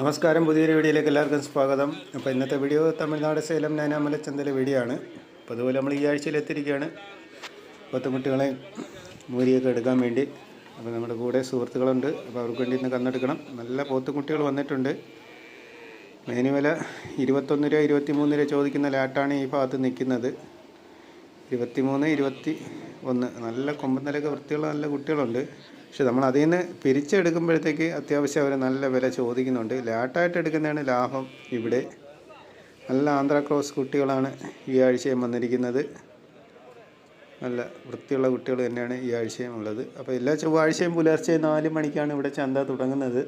നമസ്കാരം. പുതിയൊരു വീഡിയോയിലേക്ക് എല്ലാവർക്കും സ്വാഗതം. അപ്പോൾ ഇന്നത്തെ വീഡിയോ തമിഴ്നാട് സേലം നൈനാമല ചന്തയിലെ വീഡിയോ ആണ്. അപ്പോൾ അതുപോലെ നമ്മൾ ഈ ആഴ്ചയിൽ എത്തിയിരിക്കുകയാണ്. പത്തുമുട്ടികളെ മൂരിയൊക്കെ എടുക്കാൻ വേണ്ടി. അപ്പോൾ നമ്മുടെ കൂടെ സുഹൃത്തുക്കളുണ്ട്. അപ്പോൾ അവർക്ക് വേണ്ടി ഇന്ന് കന്നെടുക്കണം. നല്ല പോത്തുകുട്ടികൾ വന്നിട്ടുണ്ട്. മേനി വില ഇരുപത്തൊന്ന് രൂപ ഇരുപത്തി മൂന്ന് രൂപ ചോദിക്കുന്ന ലാറ്റാണ് ഈ ഭാഗത്ത് നിൽക്കുന്നത്. ഇരുപത്തി മൂന്ന് ഇരുപത്തി ഒന്ന് നല്ല കൊമ്പന്നലൊക്കെ വൃത്തിയുള്ള നല്ല കുട്ടികളുണ്ട്. പക്ഷെ നമ്മൾ അതിൽ നിന്ന് പിരിച്ചെടുക്കുമ്പോഴത്തേക്ക് അത്യാവശ്യം അവർ നല്ല വില ചോദിക്കുന്നുണ്ട്. ലാട്ടായിട്ട് എടുക്കുന്നതാണ് ലാഭം ഇവിടെ. നല്ല ആന്ധ്ര ക്രോസ് കുട്ടികളാണ് ഈ ആഴ്ചയും വന്നിരിക്കുന്നത്. നല്ല വൃത്തിയുള്ള കുട്ടികൾ തന്നെയാണ് ഈ ആഴ്ചയും ഉള്ളത്. അപ്പോൾ എല്ലാ ചൊവ്വാഴ്ചയും പുലർച്ചെ നാല് മണിക്കാണ് ഇവിടെ ചന്ത തുടങ്ങുന്നത്.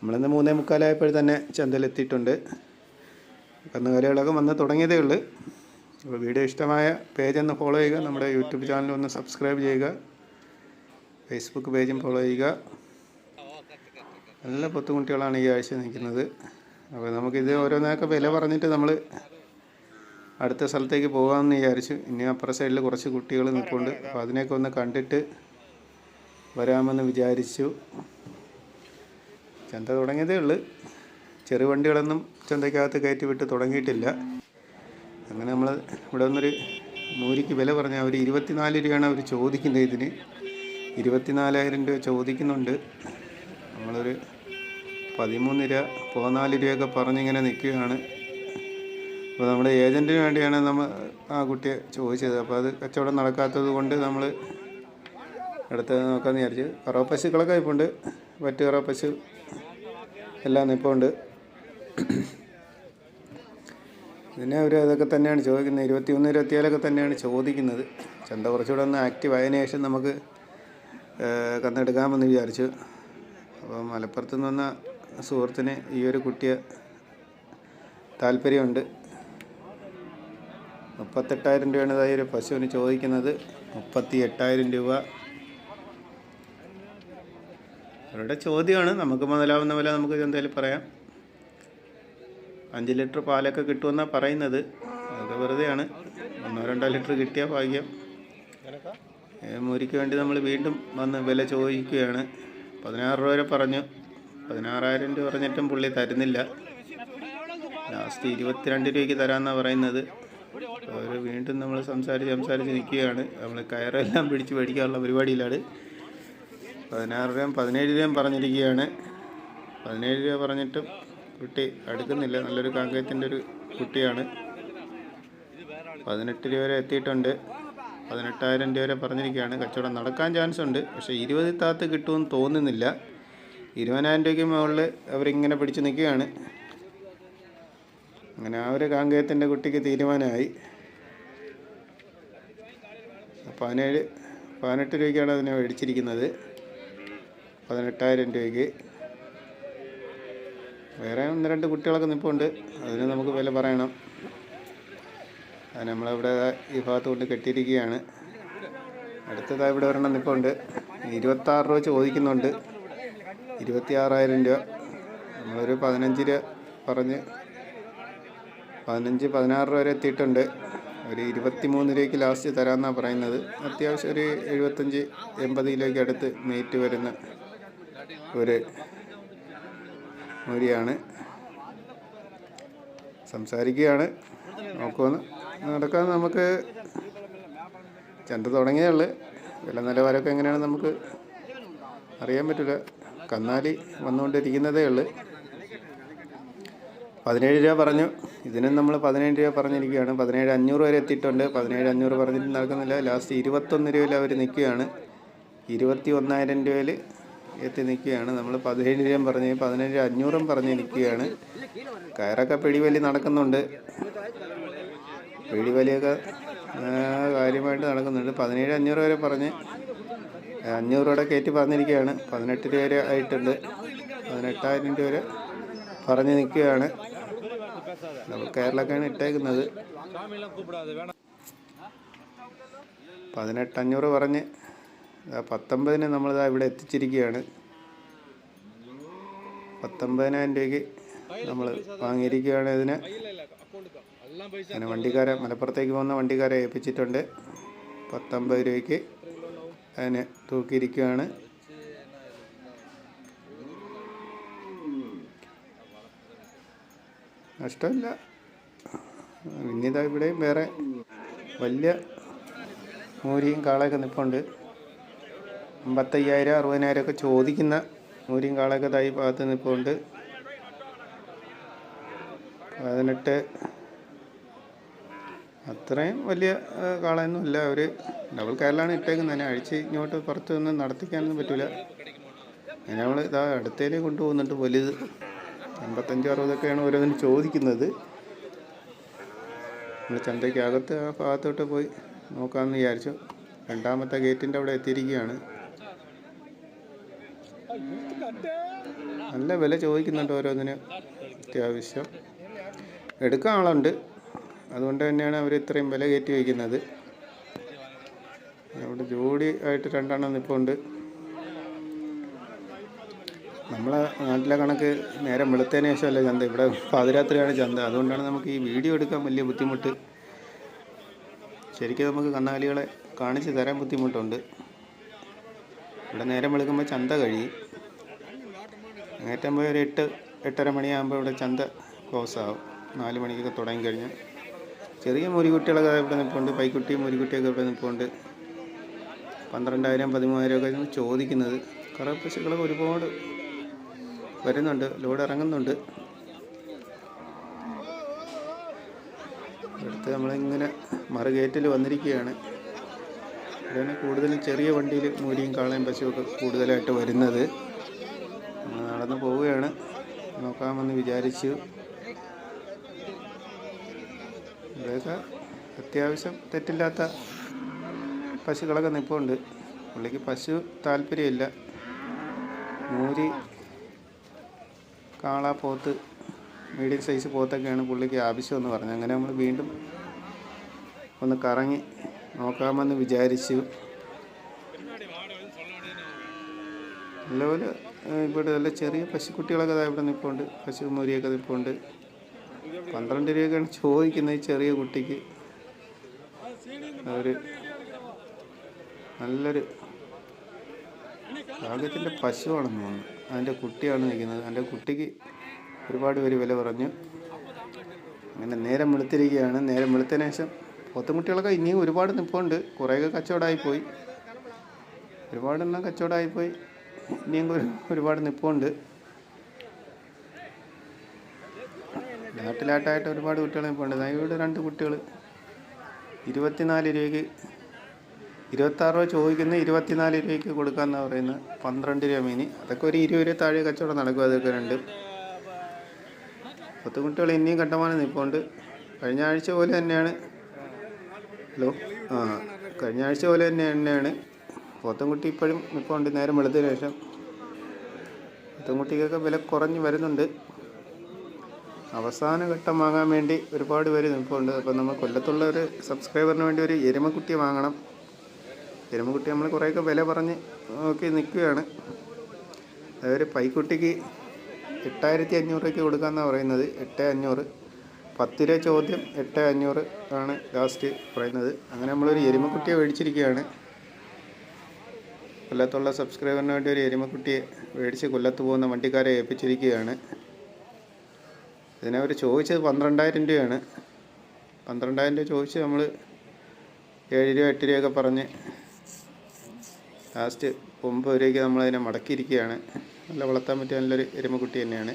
നമ്മളിന്ന് മൂന്നേ മുക്കാലായപ്പോൾ തന്നെ ചന്തയിലെത്തിയിട്ടുണ്ട് കന്നുകാലികളൊക്കെ വന്ന് തുടങ്ങിയതേ ഉള്ളൂ. അപ്പോൾ വീഡിയോ ഇഷ്ടമായ പേജ് ഒന്ന് ഫോളോ ചെയ്യുക. നമ്മുടെ യൂട്യൂബ് ചാനൽ ഒന്ന് സബ്സ്ക്രൈബ് ചെയ്യുക. ഫേസ്ബുക്ക് പേജും ഫോളോ ചെയ്യുക. നല്ല പൊത്തുകുട്ടികളാണ് ഈ ആഴ്ച നിൽക്കുന്നത്. അപ്പോൾ നമുക്കിത് ഓരോന്നൊക്കെ വില പറഞ്ഞിട്ട് നമ്മൾ അടുത്ത സ്ഥലത്തേക്ക് പോകാമെന്ന് വിചാരിച്ചു. ഇനി അപ്പുറ സൈഡിൽ കുറച്ച് കുട്ടികൾ നിൽപ്പുണ്ട്. അപ്പോൾ അതിനെയൊക്കെ ഒന്ന് കണ്ടിട്ട് വരാമെന്ന് വിചാരിച്ചു. ചന്ത തുടങ്ങിയതേ ഉള്ളൂ. ചെറു വണ്ടികളൊന്നും ചന്തയ്ക്കകത്ത് കയറ്റി വിട്ട് തുടങ്ങിയിട്ടില്ല. അങ്ങനെ നമ്മൾ ഇവിടെ നിന്നൊരു നൂരിക്ക് വില പറഞ്ഞാൽ അവർ ഇരുപത്തിനാല് രൂപയാണ് അവർ ചോദിക്കുന്നത് ഇതിന്. ഇരുപത്തിനാലായിരം രൂപ ചോദിക്കുന്നുണ്ട്. നമ്മളൊരു പതിമൂന്ന് രൂപ പതിനാല് രൂപയൊക്കെ പറഞ്ഞിങ്ങനെ നിൽക്കുകയാണ്. അപ്പോൾ നമ്മുടെ ഏജന്റിന് വേണ്ടിയാണ് നമ്മൾ ആ കുട്ടിയെ ചോദിച്ചത്. അപ്പോൾ അത് കച്ചവടം നടക്കാത്തത് കൊണ്ട് നമ്മൾ അടുത്ത് നോക്കാമെന്ന് വിചാരിച്ച്. കറവ പശുക്കളൊക്കെ ഉണ്ട്. വറ്റ് കറവ പശു എല്ലാം നിൽപ്പുണ്ട് ഇതിനെ അവർ അതൊക്കെ തന്നെയാണ് ചോദിക്കുന്നത്. ഇരുപത്തി ഒന്ന് ഇരുപത്തിയേഴൊക്കെ തന്നെയാണ് ചോദിക്കുന്നത്. ചന്ത കുറച്ചുകൂടെ ഒന്ന് ആക്റ്റീവ് ആയതിനു ശേഷം നമുക്ക് കന്നെടുക്കാമെന്ന് വിചാരിച്ചു അപ്പോൾ മലപ്പുറത്ത് നിന്ന് വന്ന സുഹൃത്തിന് ഈ ഒരു കുട്ടിയെ താല്പര്യമുണ്ട്. മുപ്പത്തെട്ടായിരം രൂപയാണ് ഇതായി ഒരു പശുവിന് ചോദിക്കുന്നത്. മുപ്പത്തി എട്ടായിരം രൂപ. അവരുടെ ചോദ്യമാണ്. നമുക്ക് മുതലാവുന്ന പോലെ നമുക്ക് എന്തായാലും പറയാം. അഞ്ച് ലിറ്റർ പാലൊക്കെ കിട്ടുമെന്നാണ് പറയുന്നത്. അതൊക്കെ വെറുതെയാണ്. ഒന്നോ രണ്ടോ ലിറ്റർ കിട്ടിയാൽ ഭാഗ്യം. മുരിക്ക് വേണ്ടി നമ്മൾ വീണ്ടും വന്ന് വില ചോദിക്കുകയാണ്. പതിനാറ് രൂപ വരെ പറഞ്ഞു. പതിനാറായിരം രൂപ പറഞ്ഞിട്ടും പുള്ളി തരുന്നില്ല. ലാസ്റ്റ് ഇരുപത്തിരണ്ട് രൂപയ്ക്ക് തരാമെന്നാണ് പറയുന്നത്. അവർ വീണ്ടും നമ്മൾ സംസാരിച്ച് സംസാരിച്ച് നിൽക്കുകയാണ്. നമ്മൾ കയറെല്ലാം പിടിച്ച് മേടിക്കാനുള്ള പരിപാടിയിലാണ്. പതിനാറ് രൂപയും പതിനേഴ് രൂപയും പറഞ്ഞിരിക്കുകയാണ്. പതിനേഴ് രൂപ പറഞ്ഞിട്ടും കുട്ടി അടുക്കുന്നില്ല. നല്ലൊരു കാങ്കയത്തിന്റെ ഒരു കുട്ടിയാണ്. പതിനെട്ട് രൂപ വരെ എത്തിയിട്ടുണ്ട്. പതിനെട്ടായിരം രൂപ വരെ പറഞ്ഞിരിക്കുകയാണ്. കച്ചവടം നടക്കാൻ ചാൻസ് ഉണ്ട്. പക്ഷേ ഇരുപത് താത്ത് കിട്ടുമെന്ന് തോന്നുന്നില്ല. ഇരുപതിനായിരം രൂപയ്ക്ക് മുകളിൽ അവരിങ്ങനെ പിടിച്ചു നിൽക്കുകയാണ്. അങ്ങനെ ആ ഒരു കാങ്കയത്തിന്റെ കുട്ടിക്ക് തീരുമാനമായി. പതിനേഴ് പതിനെട്ട് രൂപയ്ക്കാണ് അതിനെ മേടിച്ചിരിക്കുന്നത്. പതിനെട്ടായിരം രൂപയ്ക്ക്. വേറെ ഒന്ന് രണ്ട് കുട്ടികളൊക്കെ നിൽപ്പുണ്ട് അതിന് നമുക്ക് വില പറയണം. അത് നമ്മളിവിടെ ഈ ഭാഗത്ത് കൊണ്ട് കെട്ടിയിരിക്കുകയാണ്. അടുത്തതായി ഇവിടെ ഒരെണ്ണം നിൽപ്പുണ്ട് ഇരുപത്താറ് രൂപ ചോദിക്കുന്നുണ്ട്. ഇരുപത്തി ആറായിരം രൂപ. നമ്മളൊരു പതിനഞ്ച് രൂപ പറഞ്ഞ് പതിനഞ്ച് പതിനാറ് രൂപ വരെ എത്തിയിട്ടുണ്ട്. ഒരു ഇരുപത്തി മൂന്ന് രൂപയ്ക്ക് ലാസ്റ്റ് തരാമെന്നാണ് പറയുന്നത്. അത്യാവശ്യം ഒരു എഴുപത്തഞ്ച് എൺപത് കിലോയ്ക്ക് അടുത്ത് നെയ്റ്റ് വരുന്ന ഒരു മൂരിയാണ്. സംസാരിക്കുകയാണ്. നോക്കുമെന്ന് നടക്കാൻ നമുക്ക് ചന്ത തുടങ്ങിയേ ഉള്ളു. വില നിലവാരമൊക്കെ എങ്ങനെയാണ് നമുക്ക് അറിയാൻ പറ്റില്ല. കന്നാലി വന്നുകൊണ്ടിരിക്കുന്നതേ ഉള്ളു. പതിനേഴ് രൂപ പറഞ്ഞു. ഇതിനും നമ്മൾ പതിനേഴ് രൂപ പറഞ്ഞിരിക്കുകയാണ്. പതിനേഴ് അഞ്ഞൂറ് വരെ എത്തിയിട്ടുണ്ട്. പതിനേഴ് അഞ്ഞൂറ് പറഞ്ഞിട്ട് നടക്കുന്നില്ല. ലാസ്റ്റ് ഇരുപത്തൊന്ന് രൂപയിൽ അവർ നിൽക്കുകയാണ്. ഇരുപത്തി ഒന്നായിരം രൂപയിൽ എത്തി നിൽക്കുകയാണ്. നമ്മൾ പതിനേഴ് രൂപ പറഞ്ഞ്. പതിനേഴ് അഞ്ഞൂറും പറഞ്ഞ് നിൽക്കുകയാണ് കയറൊക്കെ പിടിവലി നടക്കുന്നുണ്ട്. പിടിവലിയൊക്കെ ആ, കാര്യമായിട്ട് നടക്കുന്നുണ്ട്. പതിനേഴ് അഞ്ഞൂറ് വരെ പറഞ്ഞ് അഞ്ഞൂറ് രൂപയുടെ കയറ്റി പറഞ്ഞിരിക്കുകയാണ്. പതിനെട്ട് രൂപ വരെ ആയിട്ടുണ്ട്. പതിനെട്ടായിരം രൂപ വരെ പറഞ്ഞ് നിൽക്കുകയാണ്. നമ്മൾ കേരളക്കാണ് ഇട്ടേക്കുന്നത്. പതിനെട്ടഞ്ഞൂറ് പറഞ്ഞ് പത്തൊമ്പതിന് നമ്മളിതാ ഇവിടെ എത്തിച്ചിരിക്കുകയാണ്. പത്തൊമ്പതിനായിരം രൂപയ്ക്ക് നമ്മൾ വാങ്ങിയിരിക്കുകയാണ് ഇതിന്. അങ്ങനെ വണ്ടിക്കാരെ മലപ്പുറത്തേക്ക് പോകുന്ന വണ്ടിക്കാരെ ഏൽപ്പിച്ചിട്ടുണ്ട്. പത്തൊമ്പത് രൂപയ്ക്ക് അതിനെ തൂക്കിയിരിക്കുകയാണ്. നഷ്ടമില്ല. പിന്നിതാ ഇവിടെയും വേറെ വലിയ മൂരിയും കാളയൊക്കെ നിൽപ്പുണ്ട് അമ്പത്തയ്യായിരം അറുപതിനായിരം ഒക്കെ ചോദിക്കുന്ന മൂരിയും കാളയൊക്കെ തൈ ഭാഗത്ത് നിൽപ്പുണ്ട് പതിനെട്ട് അത്രയും വലിയ കാളയൊന്നും ഇല്ല അവർ ഡബിൾ കയറിലാണ് ഇട്ടേക്കുന്നത്. അതിനെ അഴിച്ച് ഇങ്ങോട്ട് പുറത്തു ഒന്നും നടത്തിക്കാനൊന്നും പറ്റില്ല അതിനെ നമ്മൾ ഇതാ അടുത്തേലേ കൊണ്ടുപോകുന്നുണ്ട് വലുത് അമ്പത്തഞ്ച് അറുപതൊക്കെയാണ് ഓരോന്നിന് ചോദിക്കുന്നത്. നമ്മൾ ചന്തയ്ക്കകത്ത് ആ ഭാഗത്തോട്ട് പോയി നോക്കാമെന്ന് വിചാരിച്ചു. രണ്ടാമത്തെ ഗേറ്റിന്റെ അവിടെ എത്തിയിരിക്കുകയാണ്. നല്ല വില ചോദിക്കുന്നുണ്ട് ഓരോന്നിന്. അത്യാവശ്യം. എടുക്കാൻ ആളുണ്ട്. അതുകൊണ്ട് തന്നെയാണ് അവർ ഇത്രയും വില കയറ്റി വയ്ക്കുന്നത്. അവിടെ ജോഡി ആയിട്ട് രണ്ടെണ്ണം നിൽപ്പുണ്ട് നമ്മളെ നാട്ടിലെ കണക്ക് നേരം വെളുത്തതിന് ശേഷമല്ല ചന്ത. ഇവിടെ പാതിരാത്രിയാണ് ചന്ത. അതുകൊണ്ടാണ് നമുക്ക് ഈ വീഡിയോ എടുക്കാൻ വലിയ ബുദ്ധിമുട്ട്. ശരിക്കും നമുക്ക് കന്നാലികളെ കാണിച്ച് തരാൻ ബുദ്ധിമുട്ടുണ്ട്. ഇവിടെ നേരം വെളുക്കുമ്പോൾ ചന്ത കഴിയും. അങ്ങേറ്റം പോയി ഒരു എട്ട് എട്ടര മണിയാകുമ്പോൾ ഇവിടെ ചന്ത ക്ലോസ് ആവും. നാല് മണിക്കൊക്കെ തുടങ്ങി കഴിഞ്ഞാൽ ചെറിയ മുരിക്കുട്ടികളൊക്കെ ഇവിടെ നിൽപ്പുണ്ട് പൈക്കുട്ടി മുരിക്കുട്ടിയൊക്കെ ഇവിടെ നിൽപ്പുണ്ട്. പന്ത്രണ്ടായിരം പതിമൂവായിരം ഒക്കെ ആണ് ചോദിക്കുന്നത്. കുറേ പശുക്കളൊക്കെ ഒരുപാട് വരുന്നുണ്ട് ലോഡ് ഇറങ്ങുന്നുണ്ട്. അടുത്ത് നമ്മളിങ്ങനെ മറുകയറ്റിൽ വന്നിരിക്കുകയാണ്. ഇവിടെ കൂടുതലും ചെറിയ വണ്ടിയിൽ മൂരിയും കാളയും പശുവൊക്കെ കൂടുതലായിട്ട് വരുന്നത്. നടന്ന് പോവുകയാണ്. നോക്കാമെന്ന് വിചാരിച്ചു. ഇവിടെയൊക്കെ അത്യാവശ്യം തെറ്റില്ലാത്ത പശുക്കളൊക്കെ നിൽപ്പുണ്ട് പുള്ളിക്ക് പശു താല്പര്യമില്ല. മൂരി കാള പോത്ത് മീഡിയം സൈസ് പോത്തൊക്കെയാണ് പുള്ളിക്ക് ആവശ്യമെന്ന് പറഞ്ഞു അങ്ങനെ നമ്മൾ വീണ്ടും ഒന്ന് കറങ്ങി നോക്കാമെന്ന് വിചാരിച്ചു. നല്ലപോലെ ഇവിടെ നല്ല ചെറിയ പശുക്കുട്ടികളൊക്കെ ഇവിടെ നിൽപ്പുണ്ട് പശു മുരിയൊക്കെ നിൽപ്പുണ്ട് പന്ത്രണ്ട് രൂപയൊക്കെയാണ് ചോദിക്കുന്നത് ഈ ചെറിയ കുട്ടിക്ക്. അവർ നല്ലൊരു ഭാഗ്യത്തിന്റെ പശുവാണെന്ന് തോന്നുന്നു. അതിന്റെ കുട്ടിയാണ് നിൽക്കുന്നത്. അതിന്റെ കുട്ടിക്ക് ഒരുപാട് പേര് വില പറഞ്ഞു അങ്ങനെ നേരം വെളുത്തിരിക്കുകയാണ്. നേരം വെളുത്തതിന് ശേഷം പോത്തുംകുട്ടികളൊക്കെ ഇനിയും ഒരുപാട് നിൽപ്പുണ്ട് കുറേയൊക്കെ കച്ചവടമായിപ്പോയി. ഒരുപാടെണ്ണം കച്ചവടമായിപ്പോയി. ഇനിയും ഒരു- ഒരുപാട് നിൽപ്പുണ്ട് നാട്ടിലാട്ടായിട്ട് ഒരുപാട് കുട്ടികൾ നിൽപ്പുണ്ട് ഇവിടെ രണ്ട് കുട്ടികൾ ഇരുപത്തിനാല് രൂപയ്ക്ക് ഇരുപത്താറ് രൂപ ചോദിക്കുന്ന ഇരുപത്തിനാല് രൂപയ്ക്ക് കൊടുക്കാമെന്നാണ് പറയുന്നത് പന്ത്രണ്ട് രൂപ മീനി. അതൊക്കെ ഒരു ഇരുപത് രൂപ താഴെ കച്ചവടം നടക്കും അതൊക്കെ രണ്ട്. പത്ത് കുട്ടികൾ ഇനിയും കണ്ടമാനം നിൽപ്പുണ്ട് കഴിഞ്ഞ ആഴ്ച പോലെ തന്നെയാണ്. ഹലോ? ആ കഴിഞ്ഞ ആഴ്ച പോലെ തന്നെ തന്നെയാണ്. പോത്തൻകുട്ടി ഇപ്പോഴും നിൽപ്പുണ്ട് നേരം വെളുത്തതിന് ശേഷം. പോത്തൻകുട്ടിക്കൊക്കെ വില കുറഞ്ഞ് വരുന്നുണ്ട്. അവസാന ഘട്ടം വാങ്ങാൻ വേണ്ടി ഒരുപാട് പേര് നിൽപ്പുണ്ട്. അപ്പോൾ നമ്മൾ കൊല്ലത്തുള്ള ഒരു സബ്സ്ക്രൈബറിന് വേണ്ടി ഒരു എരുമക്കുട്ടി വാങ്ങണം. എരുമക്കുട്ടി നമ്മൾ കുറേയൊക്കെ വില പറഞ്ഞ് നോക്കി നിൽക്കുകയാണ്. അതൊരു പൈക്കുട്ടിക്ക് എട്ടായിരത്തി അഞ്ഞൂറ് രൂപയ്ക്ക് കൊടുക്കാമെന്നാണ് പറയുന്നത്. എട്ട് അഞ്ഞൂറ് പത്ത് രൂപ ചോദ്യം എട്ട് അഞ്ഞൂറ് ആണ് ലാസ്റ്റ് പറയുന്നത്. അങ്ങനെ നമ്മളൊരു എരുമക്കുട്ടിയെ മേടിച്ചിരിക്കുകയാണ്. കൊല്ലത്തുള്ള സബ്സ്ക്രൈബറിന് വേണ്ടി ഒരു എരുമക്കുട്ടിയെ മേടിച്ച് കൊല്ലത്ത് പോകുന്ന വണ്ടിക്കാരെ ഏൽപ്പിച്ചിരിക്കുകയാണ്. ഇതിനവർ ചോദിച്ചത് പന്ത്രണ്ടായിരം രൂപയാണ്. പന്ത്രണ്ടായിരം രൂപ ചോദിച്ച് നമ്മൾ ഏഴ് രൂപ എട്ട് രൂപയൊക്കെ പറഞ്ഞ് ലാസ്റ്റ് ഒമ്പത് രൂപയ്ക്ക് നമ്മളതിനെ മടക്കിയിരിക്കുകയാണ്. നല്ല വളർത്താൻ പറ്റിയ നല്ലൊരു എരുമക്കുട്ടി തന്നെയാണ്.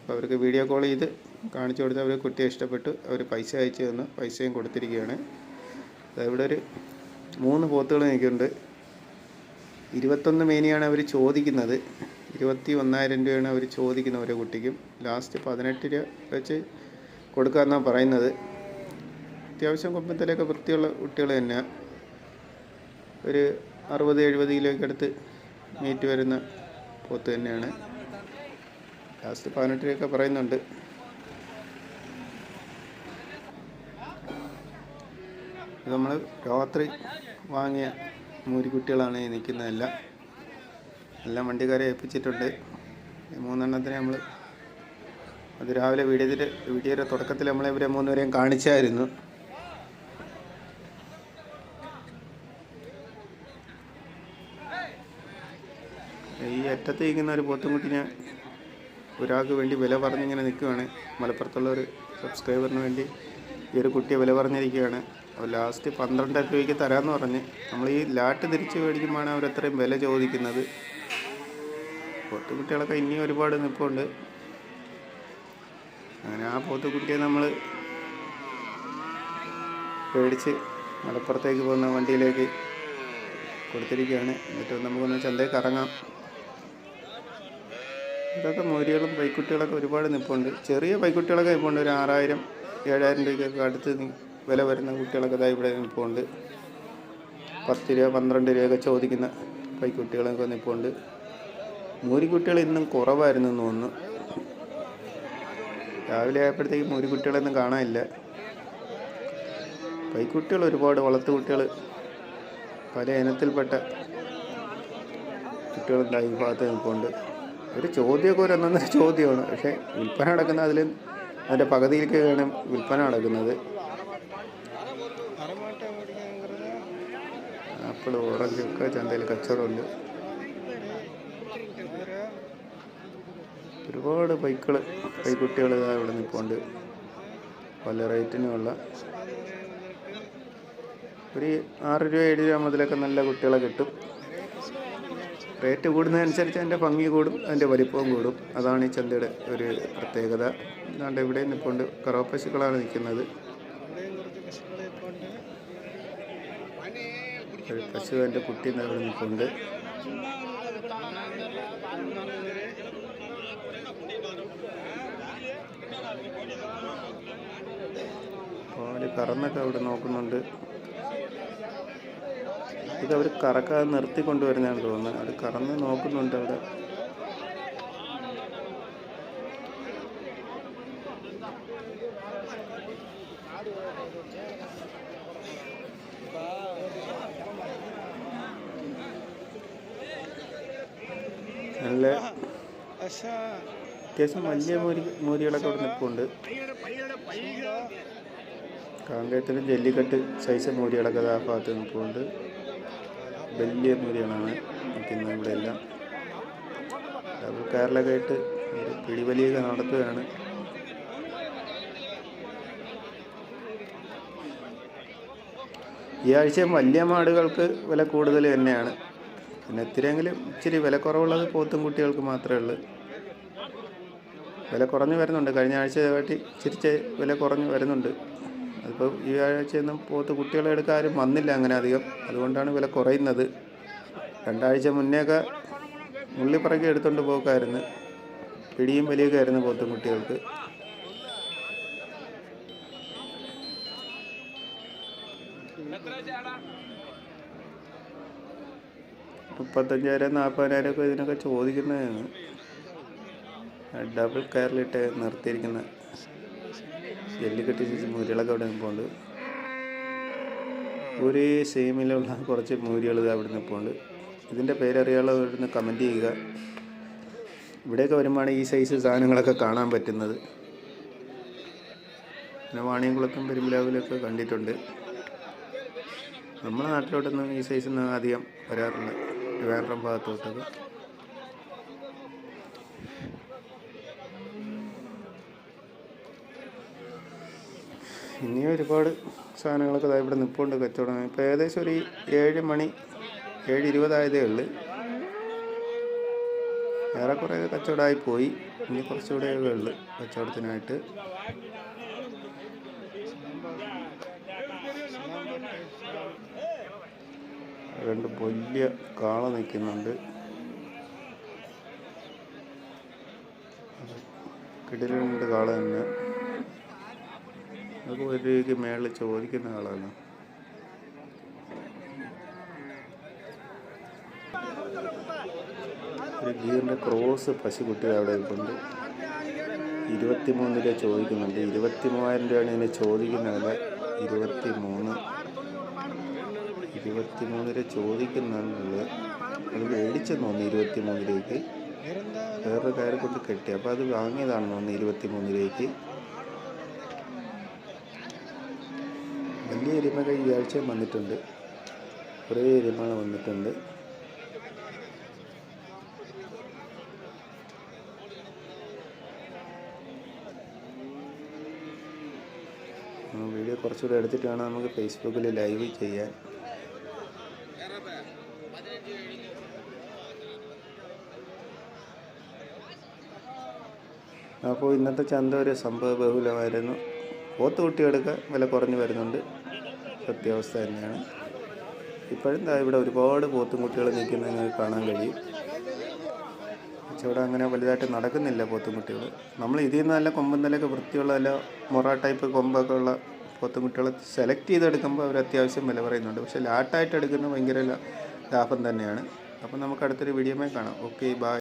അപ്പോൾ അവർക്ക് വീഡിയോ കോൾ ചെയ്ത് കാണിച്ചു കൊടുത്ത് അവർ കുട്ടിയെ ഇഷ്ടപ്പെട്ടു. അവർ പൈസ അയച്ചു തന്നു. പൈസയും കൊടുത്തിരിക്കുകയാണ്. ഇവിടെ ഒരു മൂന്ന് പോത്തുകൾ നിൽക്കുന്നുണ്ട്. ഇരുപത്തൊന്ന് മേനിയാണ് അവർ ചോദിക്കുന്നത്. ഇരുപത്തി ഒന്നായിരം രൂപയാണ് അവർ ചോദിക്കുന്നത് ഓരോ കുട്ടിക്കും. ലാസ്റ്റ് പതിനെട്ട് രൂപ വെച്ച് കൊടുക്കാമെന്നാണ് പറയുന്നത്. അത്യാവശ്യം കൊമ്പത്തിലൊക്കെ വൃത്തിയുള്ള കുട്ടികൾ തന്നെ ഒരു അറുപത് എഴുപത് കിലോയ്ക്ക് അടുത്ത് മീറ്റ് വരുന്ന പോത്ത് തന്നെയാണ്. ലാസ്റ്റ് പതിനെട്ട് രൂപയൊക്കെ പറയുന്നുണ്ട്. ഇത് നമ്മൾ രാത്രി വാങ്ങിയ മൂരിക്കുട്ടികളാണ് ഈ നിൽക്കുന്നതെല്ലാം. എല്ലാം വണ്ടിക്കാരെ ഏൽപ്പിച്ചിട്ടുണ്ട്. മൂന്നെണ്ണത്തിന് നമ്മൾ അത് രാവിലെ വീഡിയോയുടെ വീഡിയോയുടെ തുടക്കത്തിൽ നമ്മൾ ഇവരെ മൂന്നുപേരെയും കാണിച്ചായിരുന്നു. ഈ അറ്റത്ത് ഇരിക്കുന്ന ഒരു പോത്തുംകുട്ടിനെ ഒരാൾക്ക് വേണ്ടി വില പറഞ്ഞിങ്ങനെ നിൽക്കുകയാണ് മലപ്പുറത്തുള്ള ഒരു സബ്സ്ക്രൈബറിന് വേണ്ടി ഈ ഒരു കുട്ടിയെ വില പറഞ്ഞിരിക്കുകയാണ്. ലാസ്റ്റ് പന്ത്രണ്ടര രൂപയ്ക്ക് തരാമെന്ന് പറഞ്ഞ് നമ്മൾ ഈ ലാട്ട് തിരിച്ച് മേടിക്കുമ്പോഴാണ് അവരത്രയും വില ചോദിക്കുന്നത്. പോത്തുകുട്ടികളൊക്കെ ഇനിയും ഒരുപാട് നിൽപ്പുണ്ട്. അങ്ങനെ ആ പോത്തുകുട്ടിയെ നമ്മൾ പേടിച്ച് മലപ്പുറത്തേക്ക് പോകുന്ന വണ്ടിയിലേക്ക് കൊടുത്തിരിക്കുകയാണ്. എന്നിട്ട് നമുക്കൊന്ന് ചന്തയിൽ കറങ്ങാം ഇതൊക്കെ മോരികളും പൈക്കുട്ടികളൊക്കെ ഒരുപാട് നിൽപ്പുണ്ട്. ചെറിയ പൈക്കുട്ടികളൊക്കെ നിൽപ്പുണ്ട്. ഒരു ആറായിരം ഏഴായിരം രൂപയ്ക്കൊക്കെ അടുത്ത് വില വരുന്ന കുട്ടികളൊക്കെ ഇതാ ഇവിടെ നിൽപ്പുണ്ട്. പത്ത് രൂപ പന്ത്രണ്ട് രൂപയൊക്കെ ചോദിക്കുന്ന പൈക്കുട്ടികളൊക്കെ നിൽപ്പുണ്ട്. മൂരിക്കുട്ടികൾ ഇന്നും കുറവായിരുന്നു എന്ന് തോന്നുന്നു. രാവിലെ ആയപ്പോഴത്തേക്ക് മൂരിക്കുട്ടികളൊന്നും കാണാനില്ല. പൈക്കുട്ടികൾ ഒരുപാട് വളർത്തു കുട്ടികൾ പല ഇനത്തിൽപ്പെട്ട കുട്ടികളുണ്ടായി ഭാഗത്ത് നിൽപ്പുണ്ട്. ഒരു ചോദ്യമൊക്കെ ഒരു ഒന്നൊന്നര ചോദ്യമാണ്. പക്ഷേ വിൽപ്പന നടക്കുന്ന അതിൽ അതിന്റെ പകുതിയിലേക്കാണ് വിൽപ്പന നടക്കുന്നത്. ആപ്പിൾ ഓറഞ്ച് ഒക്കെ ചന്തയിൽ കച്ചവടമുണ്ട്. ഒരുപാട് ബൈക്കുകൾ ബൈക്കുട്ടികൾ ഇവിടെ നിൽപ്പുണ്ട് പല റേറ്റിനുമുള്ള. ഒരു ആറ് രൂപ ഏഴ് രൂപ മുതലൊക്കെ നല്ല കുട്ടികളെ കിട്ടും. റേറ്റ് കൂടുന്നതനുസരിച്ച് അതിന്റെ ഭംഗി കൂടും അതിന്റെ വലിപ്പവും കൂടും. അതാണ് ഈ ചന്തയുടെ ഒരു പ്രത്യേകത. അതുകൊണ്ട് ഇവിടെ നിൽപ്പുണ്ട് കറവ പശുക്കളാണ് നിൽക്കുന്നത് പശു എന്റെ കുട്ടി നിൽപ്പുണ്ട് പാൽ കറന്നൊക്കെ അവിടെ നോക്കുന്നുണ്ട്. ഇത് അവർ കറക്കാതെ നിർത്തി കൊണ്ടുവരുന്നതാണ് തോന്നുന്നത്. അത് കറന്ന് നോക്കുന്നുണ്ട് അവിടെ. നല്ല അത്യാവശ്യം വലിയ മൂരി മൂരികളൊക്കെ അവിടെ നിൽപ്പുണ്ട്. കാങ്കയത്തിലും ജല്ലിക്കെട്ട് സൈസ് മൂലികളൊക്കെ ആ ഭാഗത്ത് നിൽപ്പുണ്ട്. വലിയ മൂലികളാണ് നിൽക്കുന്നത് ഇവിടെ എല്ലാം ഡബിൾ കയറിലൊക്കെ ആയിട്ട് ഒരു പിടിവലിയൊക്കെ നടത്തുകയാണ്. ഈ ആഴ്ച വലിയ മാടുകൾക്ക് വില കൂടുതൽ തന്നെയാണ്. പിന്നെ ഇത്തിരിയെങ്കിലും ഇച്ചിരി വില കുറവുള്ളത് പോത്തും കുട്ടികൾക്ക് മാത്രമേ ഉള്ളൂ. വില കുറഞ്ഞു വരുന്നുണ്ട്. കഴിഞ്ഞ ആഴ്ച കാട്ടി ഇച്ചിരി വില കുറഞ്ഞു വരുന്നുണ്ട്. അതിപ്പോൾ ഈ ആഴ്ചയൊന്നും പോത്ത് കുട്ടികളെ എടുക്കാൻ ആരും വന്നില്ല അങ്ങനെ അധികം. അതുകൊണ്ടാണ് വില കുറയുന്നത്. രണ്ടാഴ്ച മുന്നേയൊക്കെ മുള്ളിപ്പറക്കി എടുത്തുകൊണ്ട് പോക്കായിരുന്നു. പിടിയും വലിയൊക്കെ ആയിരുന്നു പോത്തും കുട്ടികൾക്ക്. മുപ്പത്തഞ്ചായിരം നാൽപ്പതിനായിരം ഒക്കെ ഇതിനൊക്കെ ചോദിക്കുന്നതാണ്. ഡബിൾ കയറിലിട്ട് നിർത്തിയിരിക്കുന്ന ജല്ലിക്കെട്ടി സൈസ് മുരികളൊക്കെ അവിടെ നിൽപ്പുണ്ട് ഒരേ സെയിമിലുള്ള കുറച്ച് മൂരികൾ അവിടെ നിൽപ്പുണ്ട് ഇതിന്റെ പേരറിയാനുള്ള ഇവിടുന്ന് കമന്റ് ചെയ്യുക. ഇവിടെയൊക്കെ വരുമ്പോഴാണ് ഈ സൈസ് സാധനങ്ങളൊക്കെ കാണാൻ പറ്റുന്നത്. പിന്നെ വാണിയംകുളത്തും പെരുമ്പിലാവിലൊക്കെ കണ്ടിട്ടുണ്ട്. നമ്മുടെ നാട്ടിലോട്ടൊന്നും ഈ സൈസൊന്നും അധികം വരാറില്ല. വേറെ ഭാഗത്തോട്ടൊക്കെ. ഇനിയും ഒരുപാട് സാധനങ്ങളൊക്കെ ഇതായി ഇവിടെ നിൽപ്പുണ്ട് കച്ചവടം. ഇപ്പോൾ ഏകദേശം ഒരു ഏഴ് മണി ഏഴ് ഇരുപതായതേ ഉള്ളൂ. ഏറെക്കുറെ കച്ചവടമായി പോയി. ഇനി കുറച്ചുകൂടെ ഉള്ളു കച്ചവടത്തിനായിട്ട്. രണ്ട് വലിയ കാള നിൽക്കുന്നുണ്ട്. കിടിലുണ്ട് കാള തന്നെ. അതൊക്കെ ഒരു മേളിൽ ചോദിക്കുന്ന ആളാണ്. ഒരു ഗീറിന്റെ ക്രോസ് പശുക്കുട്ടി അവിടെ ഇരിപ്പുണ്ട്. ഇരുപത്തി മൂന്ന് രൂപ ചോദിക്കുന്നുണ്ട്. ഇരുപത്തി മൂവായിരം രൂപയാണ് ഇതിനെ ചോദിക്കുന്ന വില. ഇരുപത്തി മൂന്ന് ഇരുപത്തി മൂന്ന് രൂപ ചോദിക്കുന്നുള്ളത് അത് മേടിച്ചെന്ന് തോന്നുന്നു ഇരുപത്തി മൂന്ന് രൂപയ്ക്ക് വേറൊരു കയറി കൊണ്ട് കെട്ടി. അപ്പോൾ അത് വാങ്ങിയതാണെന്ന് തോന്നുന്നു ഇരുപത്തി മൂന്ന് രൂപയ്ക്ക് വലിയ എരുമകൾ ഈ ആഴ്ച വന്നിട്ടുണ്ട്. കുറേ എരുമകൾ വന്നിട്ടുണ്ട്. വീഡിയോ കുറച്ചുകൂടെ എടുത്തിട്ട് വേണം നമുക്ക് ഫേസ്ബുക്കിൽ ലൈവ് ചെയ്യാൻ. അപ്പോൾ ഇന്നത്തെ ചന്ത ഒരു സംഭവ ബഹുലമായിരുന്നു. പോത്ത് കുട്ടികൾക്ക് വില കുറഞ്ഞു വരുന്നുണ്ട്. സത്യാവസ്ഥ തന്നെയാണ്. ഇപ്പോഴും ഇവിടെ ഒരുപാട് പോത്തും കുട്ടികൾ നിൽക്കുന്നത് നിങ്ങൾക്ക് കാണാൻ കഴിയും. ഇവിടെ അങ്ങനെ വലുതായിട്ട് നടക്കുന്നില്ല പോത്തും കുട്ടികൾ. നമ്മൾ ഇതിൽ നിന്ന് നല്ല കൊമ്പൻ നിലയൊക്കെ വൃത്തിയുള്ള നല്ല മൊറ ടൈപ്പ് കൊമ്പൊക്കെ ഉള്ള പോത്തും കുട്ടികളെ സെലക്ട് ചെയ്തെടുക്കുമ്പോൾ അവർ അത്യാവശ്യം വില പറയുന്നുണ്ട്. പക്ഷേ ലാട്ടായിട്ട് എടുക്കുന്നത് ഭയങ്കര ലാഭം തന്നെയാണ്. അപ്പോൾ നമുക്ക് അടുത്തൊരു വീഡിയോമേ കാണാം. Okay bye